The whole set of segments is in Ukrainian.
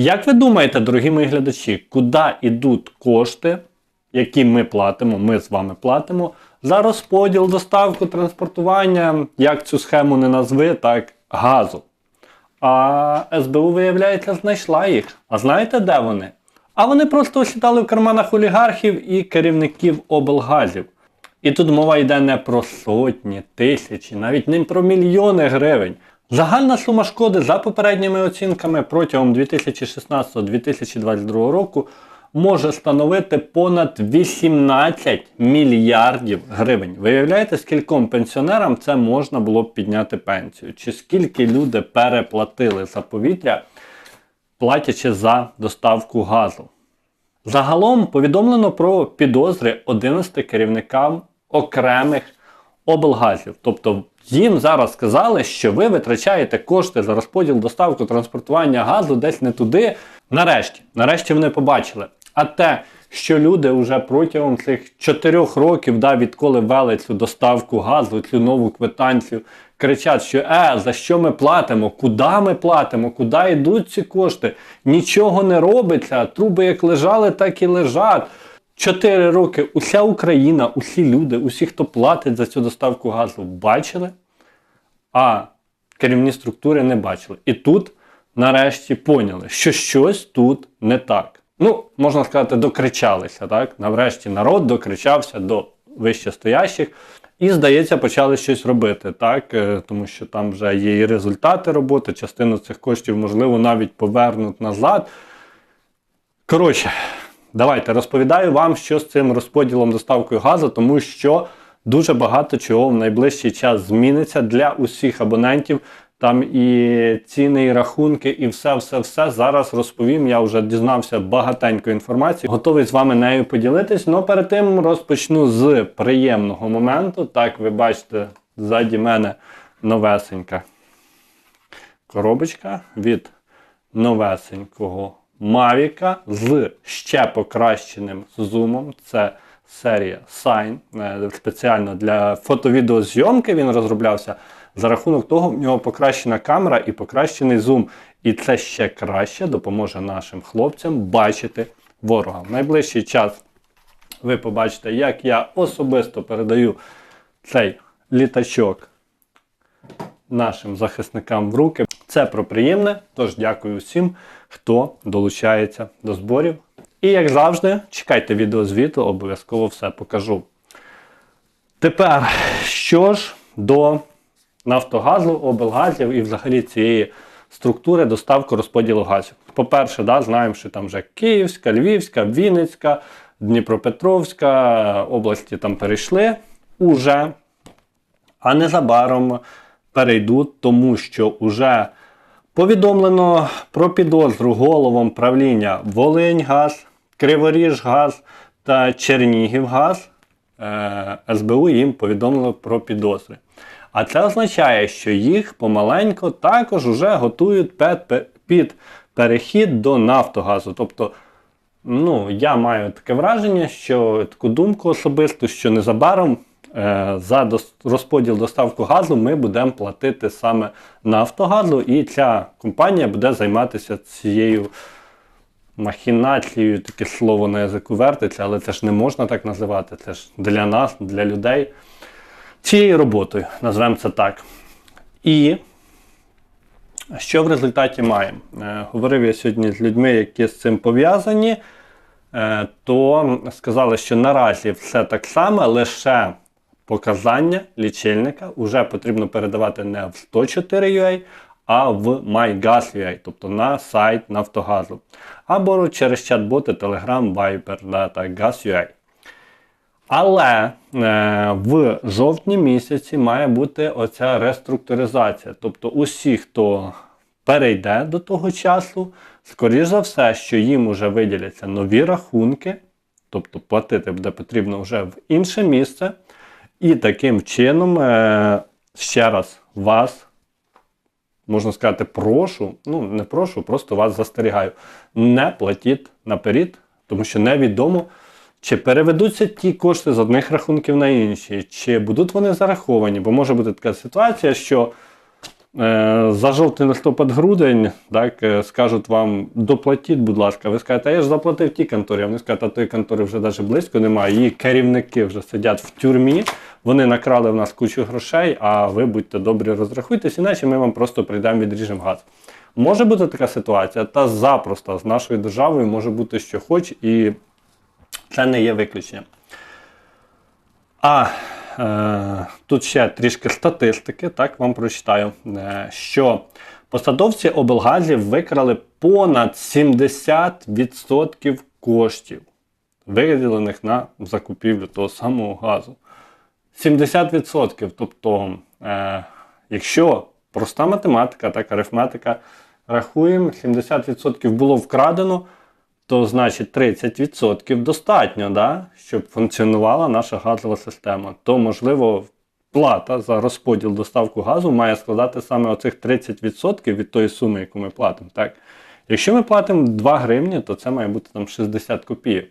Як ви думаєте, дорогі мої глядачі, куди йдуть кошти, які ми платимо, ми з вами платимо, за розподіл, доставку, транспортування, як цю схему не назви, так газу. А СБУ, виявляється, знайшла їх. А знаєте, де вони? А вони просто осідали в карманах олігархів і керівників облгазів. І тут мова йде не про сотні, тисячі, навіть не про мільйони гривень. Загальна сума шкоди за попередніми оцінками протягом 2016-2022 року може становити понад 18 мільярдів гривень. Виявляєте, скільком пенсіонерам це можна було б підняти пенсію? Чи скільки люди переплатили за повітря, платячи за доставку газу? Загалом повідомлено про підозри 11 керівникам окремих облгазів. Тобто їм зараз сказали, що ви витрачаєте кошти за розподіл, доставку, транспортування газу десь не туди. Нарешті, нарешті вони побачили. А те, що люди вже протягом цих 4 років, да, відколи ввели цю доставку газу, цю нову квитанцію, кричать, що е, за що ми платимо, куди ми платимо, куди йдуть ці кошти, нічого не робиться, труби як лежали, так і лежать. Чотири роки уся Україна, усі люди, усі, хто платить за цю доставку газу, бачили, а керівні структури не бачили. І тут, нарешті, поняли, що щось тут не так. Ну, можна сказати, докричалися. так? Нарешті народ докричався до вищестоящих. І, здається, почали щось робити, так? Е, тому що там вже є і результати роботи, частину цих коштів, можливо, навіть повернуть назад. Коротше, давайте розповідаю вам, що з цим розподілом доставкою газу, тому що дуже багато чого в найближчий час зміниться для усіх абонентів. Там і ціни, і рахунки, і все-все-все. Зараз розповім. Я вже дізнався багатенько інформації. Готовий з вами нею поділитись. але перед тим розпочну з приємного моменту. Так, ви бачите, ззаді мене новесенька коробочка від новесенького Mavic з ще покращеним зумом. Це серія Sign. Е, Спеціально для фото-відеозйомки він розроблявся. За рахунок того, в нього покращена камера і покращений зум. І це ще краще допоможе нашим хлопцям бачити ворога. В найближчий час ви побачите, як я особисто передаю цей літачок нашим захисникам в руки. Це про приємне. Тож дякую всім, хто долучається до зборів. І як завжди, чекайте відеозвіту, обов'язково все покажу. Тепер, що ж до Нафтогазу, облгазів і взагалі цієї структури доставку розподілу газів. По-перше, да, знаємо, що там вже Київська, Львівська, Вінницька, Дніпропетровська області там перейшли уже, а незабаром перейдуть, тому що вже повідомлено про підозру головам правління Волиньгаз, Криворіжгаз та Чернігівгаз. Е, СБУ їм повідомило про підозри. А це означає, що їх помаленько також вже готують під перехід до Нафтогазу. Тобто, ну, я маю таке враження, що таку думку особисту, що незабаром за розподіл доставку газу ми будемо платити саме Нафтогазу, і ця компанія буде займатися цією. Махінацією, таке слово на язику вертиться, але це ж не можна так називати. Це ж для нас, для людей цією роботою, назвемо це так. І що в результаті маємо? Е, говорив я сьогодні з людьми, які з цим пов'язані, е, то сказали, що наразі все так само, лише показання лічильника вже потрібно передавати не в 104UA, а в MyGas.ua, тобто на сайт Нафтогазу. Або через чат-боти Telegram, Viber та Gas.ua. Але е, в жовтні місяці має бути оця реструктуризація. Тобто усі, хто перейде до того часу, скоріш за все, що їм вже виділяться нові рахунки, тобто платити буде потрібно вже в інше місце. І таким чином, е, ще раз вас, можна сказати, прошу, ну не прошу, просто вас застерігаю. Не платіть наперед, тому що невідомо. Чи переведуться ті кошти з одних рахунків на інші, чи будуть вони зараховані? Бо може бути така ситуація, що за жовтий листопад грудень так, е, скажуть вам, доплатіть, будь ласка. Ви скажете, а я ж заплатив тій конторі. Вони скажуть, а тої контори вже навіть близько немає. Її керівники вже сидять в тюрмі. Вони накрали в нас кучу грошей, а ви будьте добрі, розрахуйтесь, іначе ми вам просто прийдемо відріжемо газ. Може бути така ситуація, та запросто з нашою державою може бути що хоч, і це не є виключенням. А е, тут ще трішки статистики, так вам прочитаю, е, що посадовці облгазів викрали понад 70% коштів, виділених на закупівлю того самого газу. 70%. Тобто, е, якщо проста математика, так, арифметика, рахуємо, 70% було вкрадено, то значить 30% достатньо, да, щоб функціонувала наша газова система. То, можливо, плата за розподіл доставку газу має складати саме оцих 30% від тої суми, яку ми платимо. Так? Якщо ми платимо 2 гривні, то це має бути там 60 копійок.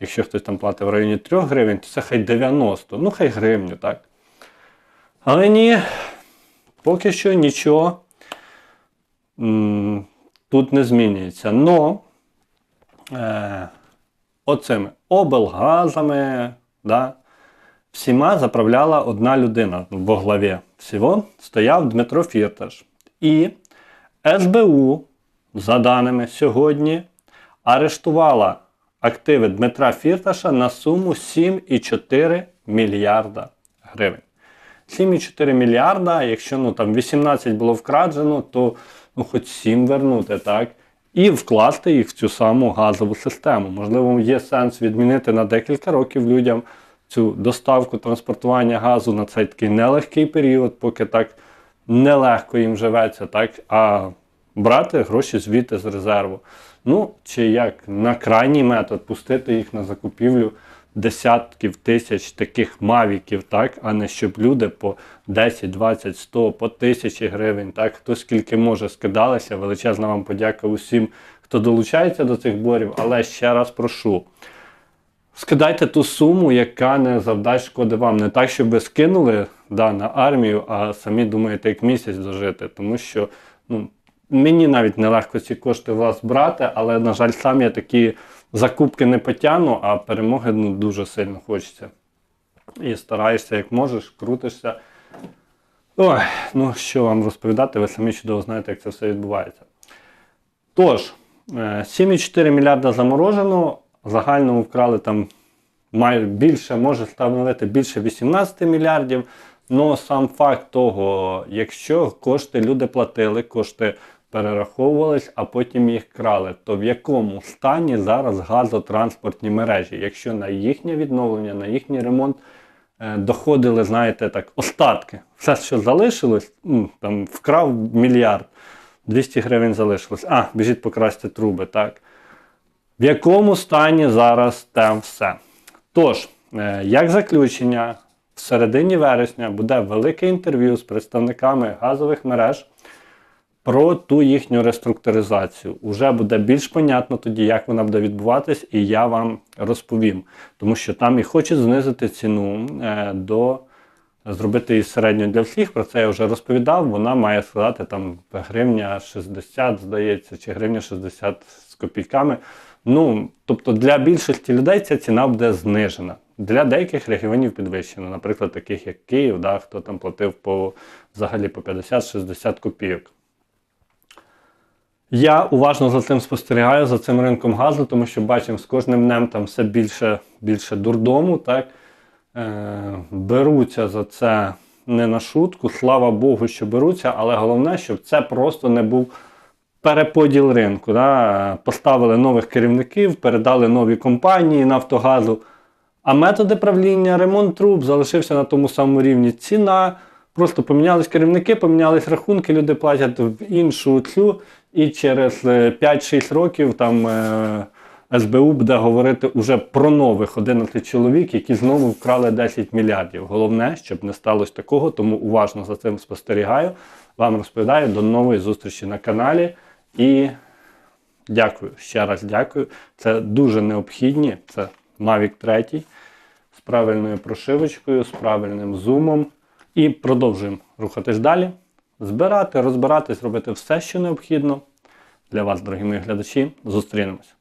Якщо хтось там платить в районі 3 гривень, то це хай 90, ну хай гривню, так. Але ні, поки що нічого м, тут не змінюється. Но е, оцими облгазами, да, всіма заправляла одна людина во главі всього, стояв Дмитро Фірташ. І СБУ, за даними сьогодні, арештувала активи Дмитра Фірташа на суму 7,4 мільярда гривень. 7,4 мільярда, якщо ну, там 18 було вкрадено, то ну, хоч 7 вернути, так? І вкласти їх в цю саму газову систему. Можливо, є сенс відмінити на декілька років людям цю доставку транспортування газу на цей такий нелегкий період, поки так нелегко їм живеться, так? а брати гроші звідти з резерву. Ну, чи як на крайній метод пустити їх на закупівлю десятків тисяч таких мавіків, так, а не щоб люди по 10, 20, 100, по тисячі гривень, так, хто скільки може скидалися. Величезна вам подяка усім, хто долучається до цих борів, але ще раз прошу. Скидайте ту суму, яка не завдасть шкоди вам. Не так, щоб ви скинули да, на армію, а самі думаєте, як місяць дожити. Тому що ну, мені навіть нелегко ці кошти у вас брати, але, на жаль, сам я такі закупки не потягну, а перемоги ну, дуже сильно хочеться. І стараєшся, як можеш, крутишся. Ой, ну що вам розповідати, ви самі чудово знаєте, як це все відбувається. Тож, е, 7,4 мільярда заморожено, в загальному вкрали там має більше, може становити більше 18 мільярдів. Ну сам факт того, якщо кошти люди платили, кошти перераховувались, а потім їх крали, то в якому стані зараз газотранспортні мережі, якщо на їхнє відновлення, на їхній ремонт е, доходили, знаєте, так, остатки, все, що залишилось, там вкрав мільярд, 200 гривень залишилось. А, біжіть покрасти труби, так. В якому стані зараз те все? Тож, е, як заключення, в середині вересня буде велике інтерв'ю з представниками газових мереж про ту їхню реструктуризацію. Уже буде більш понятно тоді, як вона буде відбуватись, і я вам розповім. Тому що там і хочуть знизити ціну е, до зробити її середньою для всіх. Про це я вже розповідав. Вона має складати там гривня 60, здається, чи гривня 60 з копійками. Ну, тобто для більшості людей ця ціна буде знижена. Для деяких регіонів підвищена, наприклад, таких як Київ, да, хто там платив по взагалі по 50-60 копійок. Я уважно за цим спостерігаю, за цим ринком газу, тому що бачимо, з кожним днем там все більше більше дурдому. Так? Е, Беруться за це не на шутку. Слава Богу, що беруться, але головне, щоб це просто не був переподіл ринку. Да? Поставили нових керівників, передали нові компанії Нафтогазу. А методи правління, ремонт труб залишився на тому самому рівні. Ціна. Просто помінялись керівники, помінялись рахунки, люди платять в іншу цю, і через е, 5-6 років там е, СБУ буде говорити уже про нових 11 чоловік, які знову вкрали 10 мільярдів. Головне, щоб не сталося такого, тому уважно за цим спостерігаю. Вам розповідаю. До нової зустрічі на каналі. І дякую, ще раз дякую. Це дуже необхідні. Це Mavic 3 з правильною прошивочкою, з правильним зумом. І продовжуємо рухатись далі. Збирати, розбиратись, робити все, що необхідно для вас, дорогі мої глядачі. Зустрінемось.